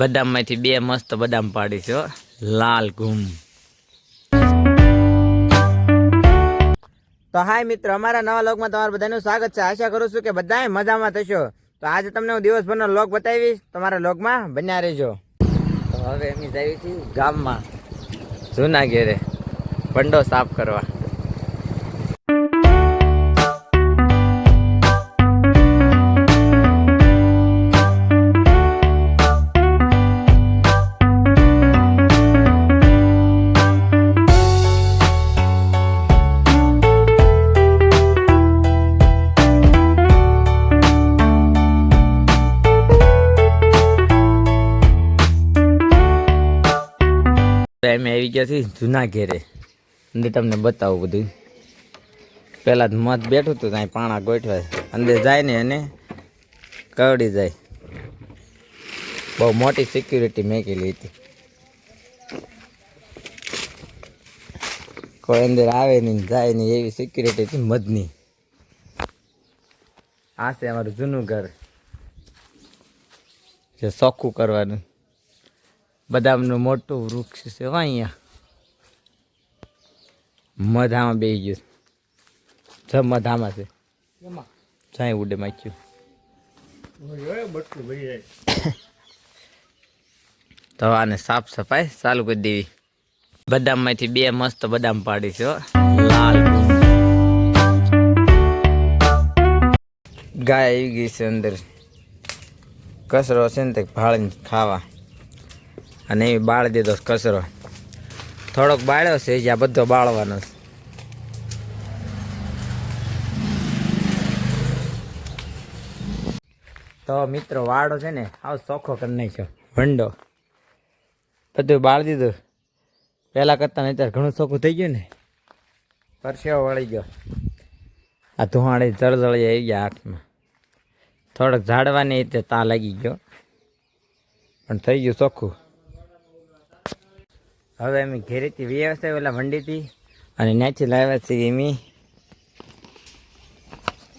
બદામમાંથી બે મસ્ત બદામ પાડી છે લાલ ઘૂમ. તો હાય મિત્રો, અમારા નવા લોકમાં તમારું બધાનું સ્વાગત છે. આશા કરું છું કે બધાએ મજામાં થશો. તો આજે તમને હું દિવસભરનો લોક બતાવીશ. તમારા લોકમાં બન્યા રહેજો. તો હવે અમે જઈએ છીએ ગામમાં, જૂના ઘેરે પંડો સાફ કરવા. તો અમે આવી ગયા છીએ જૂના ઘેરે. અંદર તમને બતાવું બધું. પહેલાં જ મત બેઠું હતું, ત્યાં પાણા ગોઠવાય અંદર જાય ને એને કરડી જાય. બહુ મોટી સિક્યુરિટી મેકેલી હતી. કોઈ અંદર આવે નહીં, જાય નહીં એવી સિક્યુરિટી હતી મધની. આ છે અમારું જૂનું ઘર. જે ચોખ્ખું કરવાનું. બદામનું મોટું વૃક્ષ છે અહીંયા. મધામાં બેસી ગયું જ મધામાં છે. જાય ઉડે માચ્યું. તો આને સાફ સફાઈ ચાલુ કરી દેવી. બદામમાંથી બે મસ્ત બદામ પાડી છે હો. લાલ. ગાય આવી ગઈ છે અંદર. કચરો છે ને તે ભાળીને ખાવા. અને એ બાળ દીધો કચરો. થોડોક બાળ્યો છે, જ્યાં બધો બાળવાનો છે. તો મિત્રો, વાડો છે ને, આવ ચોખ્ખો કરી નાખ્યો વંડો બધું બાળ દીધું. પહેલાં કરતાં અત્યારે ઘણું ચોખ્ખું થઈ ગયું ને, પરસેવો વળી ગયો. આ ધુવાણી જળજળી આવી ગયા હાથમાં થોડોક ઝાડવાની રીતે તા લાગી ગયો. પણ થઈ ગયું ચોખ્ખું. હવે અમે ઘેરેથી વ્યવસ્થા ઓલા મંડીથી અને ત્યાંથી લાવ્યા છીએ અમે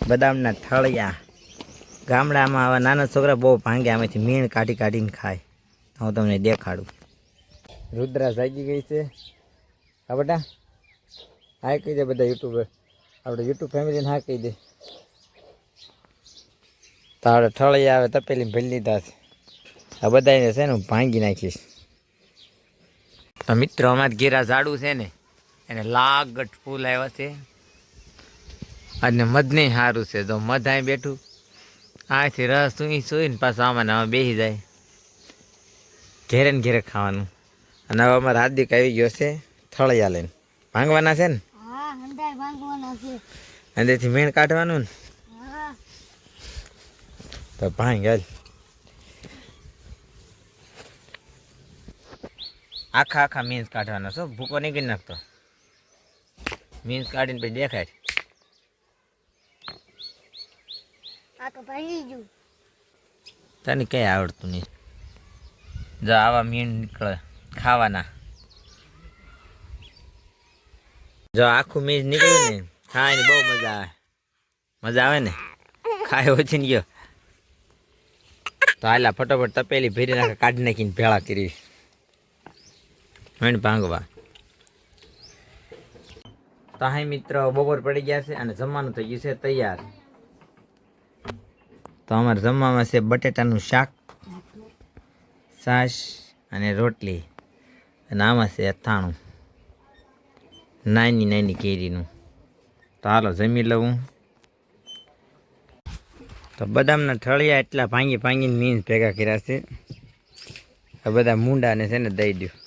બદામના થળિયા. ગામડામાં આવા નાના છોકરા બહુ ભાંગે, આમાંથી મીણ કાઢી કાઢીને ખાય. હું તમને દેખાડું. રુદ્રા જાગી ગઈ છે. હા બટા, હા કહી દે બધા યુટ્યુબર આપણે યુટ્યુબ ફેમિલીને હા કહી દે. તો આપણે થળિયા આવે તપેલી ભરી લીધા છે. આ બધાને છે ને હું ભાંગી નાખીશ. તો મિત્રો અમારે ઘેરા ઝાડું છે ને એને લાગટ ફૂલ આવ્યા છે. અને મધ નહીં સારું છે તો મધ અહીં બેઠું અહીંથી રસ સુઈ સુઈને પાછું આમાં આમાં બેસી જાય. ઘેરે ને ઘેરે ખાવાનું. અને હવે અમારે હાર્દિક આવી ગયો છે થળિયા લઈને. ભાંગવાના છે ને? છે. અંદરથી મેણ કાઢવાનું ને? તો ભાંગ હાલ. આખા આખા મીન્સ કાઢવાના છો. ભૂકો નહીં કરી નાખતો. મીન્સ કાઢીને પછી દેખાય તને કઈ આવડતું નહીં. જો આવા મીન નીકળે ખાવાના. જો આખું મીણ નીકળ્યું ને ખાવાની બહુ મજા આવે. મજા આવે ને? ખાય ઓછી ને ગયો. તો હાલા ફટોફટ તપેલી ભેરી નાખે કાઢી નાખીને ભેળા કરી. મેણ ભાંગવા. તો હા મિત્ર બપોર પડી ગયા છે અને જમવાનું થઈ ગયું છે તૈયાર. તો અમારે જમવામાં છે બટેટાનું શાક, છાશ અને રોટલી. અને આમાં છે અથાણું. નાની નાની કેરીનું. તો હાલો જમી લઉં. તો બદામના ઠળિયા એટલા ભાંગી ભાંગીને મીન્સ ભેગા કર્યા છે. આ બધા મૂંડાને છે ને દઈ દઉં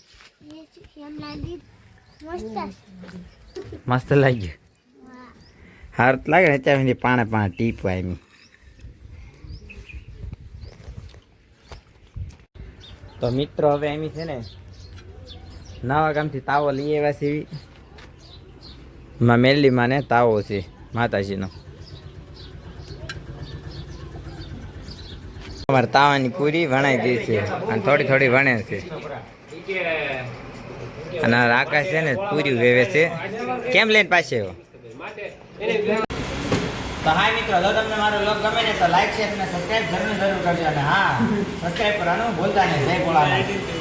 મસ્ત. લાગ્યું. હાર લાગે ને અત્યારે સુધી પાણે પાણે ટીપ એમ તો મિત્રો હવે એમી છે ને નવા ગામથી તાવો લઈ આવ્યા સીવી માં મેલડી માને તાવો છે માતાજીનો. અમારે તાવાની પૂરી વણાઈ ગઈ છે અને થોડી થોડી વણે છે. અને આકાશ છે ને, પૂરી વેવે છે. કેમ લઈને પાછે આવ્યો? તો તો હા મિત્રો, જો તમને મારો લોક ગમે ને તો લાઈક શેર અને સબસ્ક્રાઇબ જરૂર જરૂર કરજો. અને હા સબસ્ક્રાઇબ કરવાનું ભૂલતા નહીં. જય ભોળાનાથ.